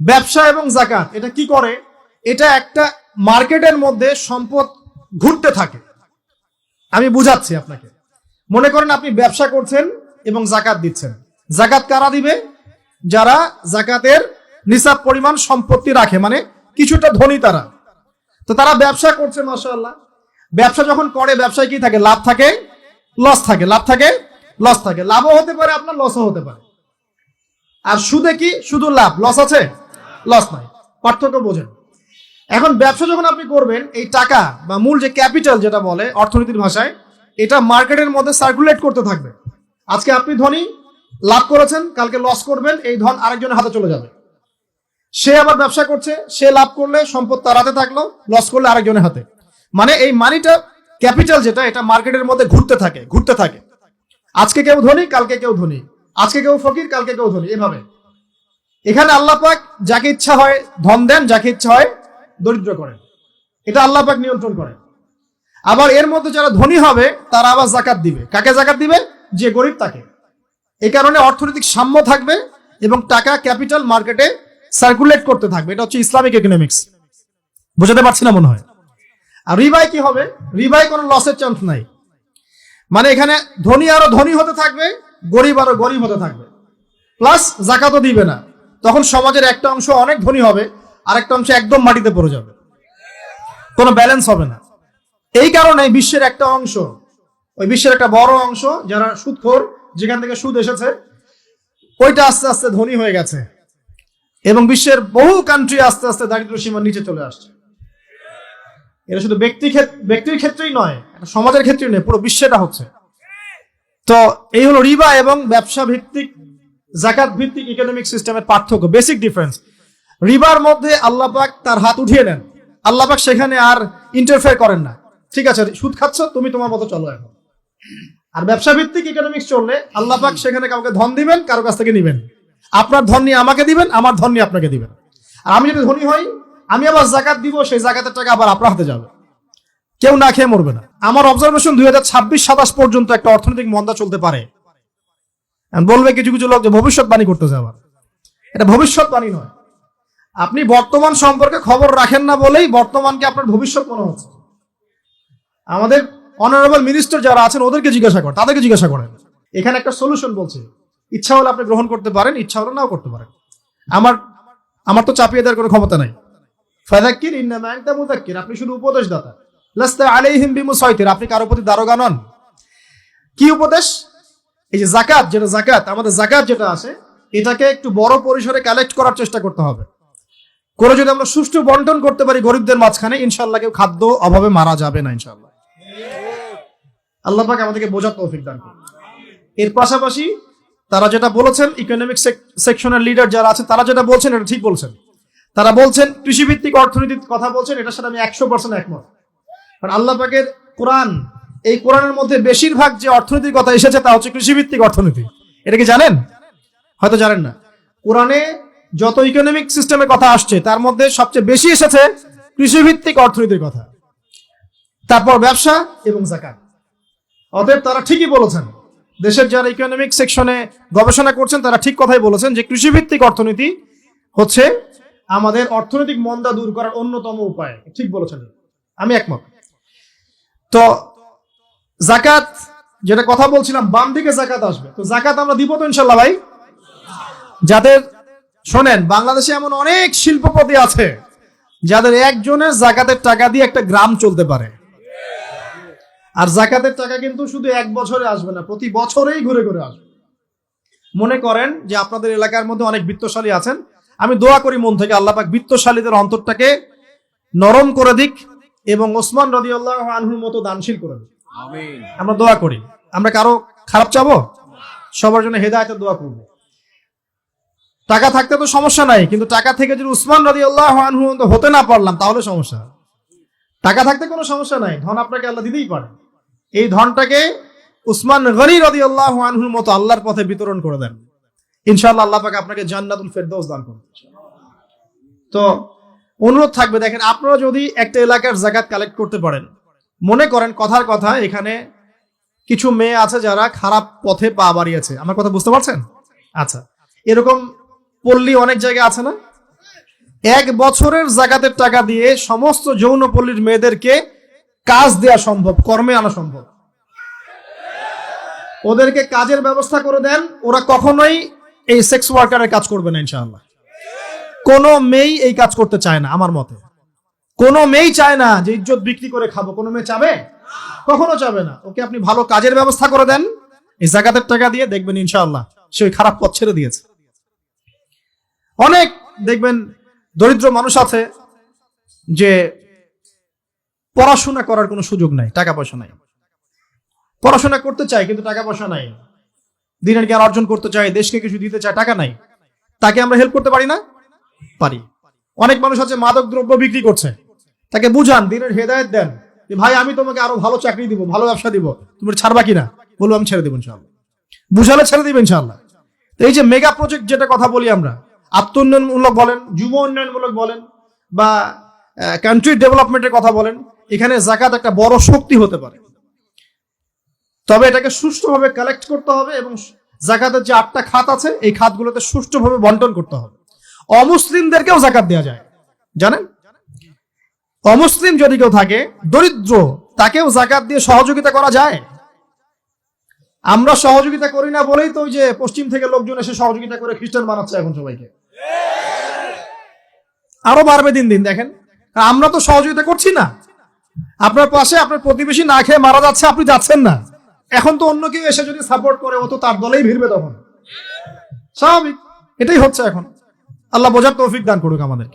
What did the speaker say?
ব্যবসা এবং জাকাত এটা কি করে? এটা একটা মার্কেটের মধ্যে সম্পদ ঘুরতে থাকে। আমি বুঝাচ্ছি আপনাকে। মনে করেন আপনি ব্যবসা করছেন এবং জাকাত দিচ্ছেন। জাকাত কারা দিবে? যারা জাকাতের নিসাব পরিমাণ সম্পত্তি রাখে মানে কিছুটা ধনী তারা। তো তারা ব্যবসা করছে মাসাল্লাহ ব্যবসা যখন করে, ব্যবসায় কি থাকে? লাভ থাকে? লস থাকে। লাভ থাকে? লস থাকে। লাভও হতে পারে, আপনার লসও হতে পারে। আর সুদে কি? শুধু লাভ। লস আছে? লস নাই, পার্থক্য বোঝেন। এখন ব্যবসা যখন আপনি করবেন, এই টাকা বা মূল যে ক্যাপিটাল যেটা বলে অর্থনীতির ভাষায়, এটা মার্কেটের মধ্যে সার্কুলেট করতে থাকবে। আজকে আপনি ধনী, লাভ করেছেন, কালকে লস করবেন, এই ধন আরেকজনের হাতে চলে যাবে। সে আবার ব্যবসা করছে, সে লাভ করলে সম্পদ তার হাতে থাকল লস করলে আরেকজনের হাতে। মানে এই মানিটা ক্যাপিটাল যেটা, এটা মার্কেটের মধ্যে ঘুরতে থাকে ঘুরতে থাকে। আজকে কেউ ধনী, কালকে কেউ ধনী। আজকে কেউ ফকির, কালকে কেউ ধনী, এভাবে। এখানে আল্লাহ পাক যাকে ইচ্ছা হয় ধন দেন, যাকে ইচ্ছা হয় দরিদ্র করেন। এটা আল্লাহ পাক নিয়ন্ত্রণ করেন। আবার এর মধ্যে যারা ধনী হবে, তারা আবার জাকাত দিবে। কাকে জাকাত দিবে? যে গরিব তাকে। এই কারণে অর্থনৈতিক সাম্য থাকবে এবং টাকা ক্যাপিটাল মার্কেটে সার্কুলেট করতে থাকবে। এটা হচ্ছে ইসলামিক ইকোনমিক্স বোঝাতে পারছি না মনে হয়। আর রিবাই কি হবে? রিবাই কোনো লসের চান্স নাই। মানে এখানে ধনী আরও ধনী হতে থাকবে, গরিব আরও গরিব হতে থাকবে। প্লাস জাকাতও দিবে না। তখন সমাজের একটা অংশ অনেক ধনী হবে, আরেকটা অংশ একদম মাটিতে পড়ে যাবে। কোনো ব্যালেন্স হবে না। এই কারণে বিশ্বের একটা অংশ, ওই বিশ্বের একটা বড় অংশ যারা সুদখোর, যেখান থেকে সুদ এসেছে, ওইটা আস্তে আস্তে ধনী হয়ে গেছে। এবং বিশ্বের বহু কান্ট্রি আস্তে আস্তে দারিদ্র সীমার নিচে চলে আসছে। এটা শুধু ব্যক্তি ব্যক্তির ক্ষেত্রেই নয় সমাজের ক্ষেত্রেই নয়, পুরো বিশ্বেটা হচ্ছে। তো এই হলো রিবা এবং ব্যবসা ভিত্তিক জাকাত ভিত্তিক ইকোনমিক সিস্টেমের পার্থক্য বেসিক ডিফারেন্স রিবার মধ্যে আল্লাহ পাক তার হাত উঠিয়ে নেন। আল্লাহ পাক সেখানে আর ইন্টারফেয়ার করেন না। ঠিক আছে, সুদ খাচ্ছ, তুমি তোমার মতো চলো এখন। আর ব্যবসা ভিত্তিক ইকোনমিক্স চললে আল্লাহ পাক সেখানে কাউকে ধন দিবেন, কারও কাছ থেকে নিবেন। আপনার ধন নিয়ে আমাকে দিবেন, আমার ধন নিয়ে আপনাকে দিবেন। আর আমি যদি ধনী হই, আমি আবার জাকাত দিব, সেই জাকাতের টাকা আবার আপনার হাতে যাবে। কেউ না খেয়ে মরবে না। আমার অবজারভেশন দুই হাজার ছাব্বিশ, সাতাশ পর্যন্ত একটা অর্থনৈতিক মন্দা চলতে পারে। বলবে কিছু কিছু লোক যে ভবিষ্যৎবাণী করতেছে আবার। এটা ভবিষ্যৎবাণী নয়। আপনি বর্তমান সম্পর্কে খবর রাখেন না বলেই বর্তমানকে আপনার ভবিষ্যৎ মনে হচ্ছে। আমাদের অনারেবল মিনিস্টার যারা আছেন, ওদেরকে জিজ্ঞাসা করেন, তাদেরকে জিজ্ঞাসা করেন। এখানে একটা সলিউশন বলছে। ইচ্ছা হলে আপনি গ্রহণ করতে পারেন, ইচ্ছা হলে নাও করতে পারেন। আমার আমার তো চাপিয়ে দেওয়ার কোনো ক্ষমতা নাই। ফাদাক্কির ইন্নামা আনতা মুযাক্কির। আপনি শুধু উপদেশদাতা। লাস্তা আলাইহিম বিমুসাইতির। আপনি কারও প্রতি দারোগা নন। কি উপদেশ? এই যে জাকাত যেটা জাকাত আমাদের জাকাত যেটা আছে, এটাকে একটু বড় পরিসরে কালেক্ট করার চেষ্টা করতে হবে। করে যদি আমরা সুষ্ঠু বন্টন করতে পারি গরিবদের মাঝখানে ইনশাল্লাহ কেউ খাদ্য অভাবে মারা যাবে না ইনশাল্লাহ আল্লাহ পাক আমাদেরকে বোঝার তৌফিক দান করুন। এর পাশাপাশি তারা যেটা বলেছেন ইকোনমিক সেকশনের লিডার যারা আছে, তারা যেটা বলছেন, এটা ঠিক বলছেন। তারা বলছেন, কৃষিভিত্তিক অর্থনীতির কথা বলছেন, এটার সাথে আমি একশো পার্সেন্ট একমত। কারণ আল্লাহ পাকের কোরআন এই কোরআনের মধ্যে বেশিরভাগ যে অর্থনীতির কথা এসেছে তা হচ্ছে কৃষিভিত্তিক অর্থনীতি। এটা কি জানেন? হয়তো জানেন না। কোরআনে যত ইকোনমিক সিস্টেমের কথা আসছে, তার মধ্যে সবচেয়ে বেশি এসেছে কৃষিভিত্তিক অর্থনীতির কথা। তারপর ব্যবসা এবং জাকাত। অতএব তারা ঠিকই বলেছেন, দেশের যারা ইকোনমিক সেকশনে গবেষণা করছেন, তারা ঠিক কথাই বলেছেন যে কৃষিভিত্তিক অর্থনীতি হচ্ছে আমাদের অর্থনৈতিক মন্দা দূর করার অন্যতম উপায়। ঠিক বলেছেন। আমি একমত। তো জাকাত, যেটা কথা বলছিলাম, বাম দিকে জাকাত আসবে। তো জাকাত আমরা দিব তো ইনশাল্লাহ ভাই? যাদের, শোনেন, বাংলাদেশে এমন অনেক শিল্পপতি আছে, যাদের একজনের জাকাতের টাকা দিয়ে একটা গ্রাম চলতে পারে। আর জাকাতের টাকা কিন্তু শুধু এক বছরে আসবে না, প্রতি বছরেই ঘুরে ঘুরে আসবে। মনে করেন যে আপনাদের এলাকার মধ্যে অনেক বৃত্তশালী আছেন, আমি দোয়া করি মন থেকে আল্লাহ পাক বিত্তশালীদের অন্তরটাকে নরম করে দিক এবং ওসমান রদিউল্লাহ আনহুর মতো দানশীল করে দিক। আমরা দোয়া করি। আমরা কারও খারাপ চাবো? সবার জন্য হেদায়তের দোয়া করব। টাকা থাকতে তো সমস্যা নাই, কিন্তু টাকা থেকে যদি উসমান রাজি আল্লাহ হতে না পারলাম, তাহলে সমস্যা। টাকা থাকতে কোনো সমস্যা নাই, ধন আপনাকে আল্লাহ দিতেই পারে। এই ধনটাকে উসমান গনি রদি আল্লাহ আনহুর মতো আল্লাহর পথে বিতরণ করে দেন। ইনশাআল্লাহ আল্লাহ পাকে আপনাকে জান্নাতুল ফেরদৌস দান করুন। তো অনুরোধ থাকবে, দেখেন আপনারা যদি একটা এলাকার জাকাত কালেক্ট করতে পারেন মনে করেন কথার কথা, এখানে কিছু মেয়ে আছে যারা খারাপ পথে পা বাড়িয়েছে। আমার কথা বুঝতে পারছেন? আচ্ছা। এরকম পল্লী অনেক জায়গায় আছে না? এক বছরের জাকাতের টাকা দিয়ে সমস্ত যৌনপল্লীর মেয়েদেরকে কাজ দেওয়া সম্ভব, কর্মে আনা সম্ভব। ওদেরকে কাজের ব্যবস্থা করে দেন, ওরা কখনোই এই সেক্স ওয়ার্কারের কাজ করবে না, ইনশাআল্লাহ। কোনো মেয়েই এই কাজ করতে চায় না, আমার মতে। কোনো মেয়েই চায় না যে ইজ্জত বিক্রি করে খাব। কোনো মেয়ে চাবে? কখনো চাবে না। ওকে আপনি ভালো কাজের ব্যবস্থা করে দেন। এই জাকাতের টাকা দিয়ে দেখবেন ইনশাআল্লাহ সে ওই খারাপ পথ ছেড়ে দিয়েছে। অনেক দেখবেন দরিদ্র মানুষ আছে যে পড়াশোনা করার কোনো সুযোগ নাই, টাকা পয়সা নাই। পড়াশোনা করতে চায় কিন্তু টাকা পয়সা নাই। দিনের জ্ঞান অর্জন করতে চায়, দেশকে কিছু দিতে চায়, টাকা নাই। তাকে আমরা হেল্প করতে পারি না? পারি। অনেক মানুষ আছে মাদক দ্রব্য বিক্রি করছে। তাকে বুঝান, দিনের হেদায়ত দেন যে, ভাই, আমি তোমাকে আরও ভালো চাকরি দিব, ভালো ব্যবসা দিব। তুমি ছাড়বা কিনা? বলব, আমি ছেড়ে দেবো ইনশাআল্লাহ। বুঝালে ছেড়ে দিবে ইনশাআল্লাহ। তো এই যে মেগা প্রজেক্ট যেটা কথা বলি আমরা আত্ম উন্নয়নমূলক বলেন, যুব উন্নয়নমূলক বলেন, বা কান্ট্রি ডেভেলপমেন্টের কথা বলেন, এখানে জাকাত একটা বড় শক্তি হতে পারে। তবে এটাকে সুষ্ঠুভাবে কালেক্ট করতে হবে এবং জাকাতের যে আটটা খাত আছে, এই খাতগুলোতে সুষ্ঠুভাবে বন্টন করতে হবে। অমুসলিমদেরকেও জাকাত দেওয়া যায়। জানেন? অমুসলিম যদি কেউ থাকে, দরিদ্র, তাকেও জাকাত দিয়ে সহযোগিতা করা যায়? আমরা সহযোগিতা করি না বলেই তো ওই যে পশ্চিম থেকে লোকজন এসে সহযোগিতা করে খ্রিস্টান বানাচ্ছে এখন সবাইকে। আরও বাড়বে দিন দিন, দেখেন। আমরা তো সহযোগিতা করছি না। আপনার পাশে আপনার প্রতিবেশী না খেয়ে মারা যাচ্ছে, আপনি যাচ্ছেন না। এখন তো অন্য কেউ এসে যদি সাপোর্ট করে, ও তো তার দলেই ভিড়বে তখন। স্বাভাবিক। এটাই হচ্ছে এখন। আল্লাহ বোঝার তৌফিক দান করুক আমাদেরকে।